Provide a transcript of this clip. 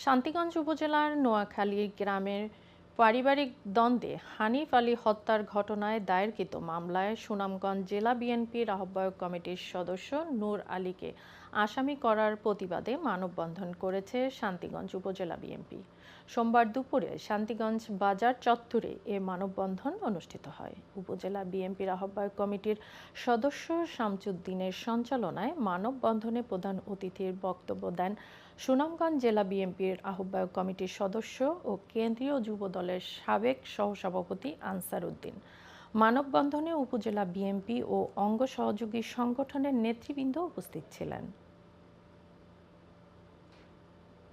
শান্তিগঞ্জ উপজেলার নোয়াখালী গ্রামের পারিবারিক দ্বন্দ্বে হানিফ আলী হত্যার ঘটনায় দায়েরকৃত মামলায় সুনামগঞ্জ জেলা বিএনপির আহ্বায়ক কমিটির সদস্য নূর আলীকে আসামি করার প্রতিবাদে মানববন্ধন করেছে শান্তিগঞ্জ উপজেলা বিএনপি। সোমবার দুপুরে শান্তিগঞ্জ বাজার চত্বরে এ মানববন্ধন অনুষ্ঠিত হয়। উপজেলা বিএনপির আহ্বায়ক কমিটির সদস্য শামচুদ্দিনের সঞ্চালনায় মানববন্ধনে প্রধান অতিথির বক্তব্য দেন সুনামগঞ্জ জেলা বিএনপির আহ্বায়ক কমিটির সদস্য ও কেন্দ্রীয় যুব দলের সাবেক সহসভাপতি আনসার উদ্দিন। মানববন্ধনে উপজেলা বিএনপি ও অঙ্গ সহযোগী সংগঠনের নেতৃবৃন্দ উপস্থিত ছিলেন।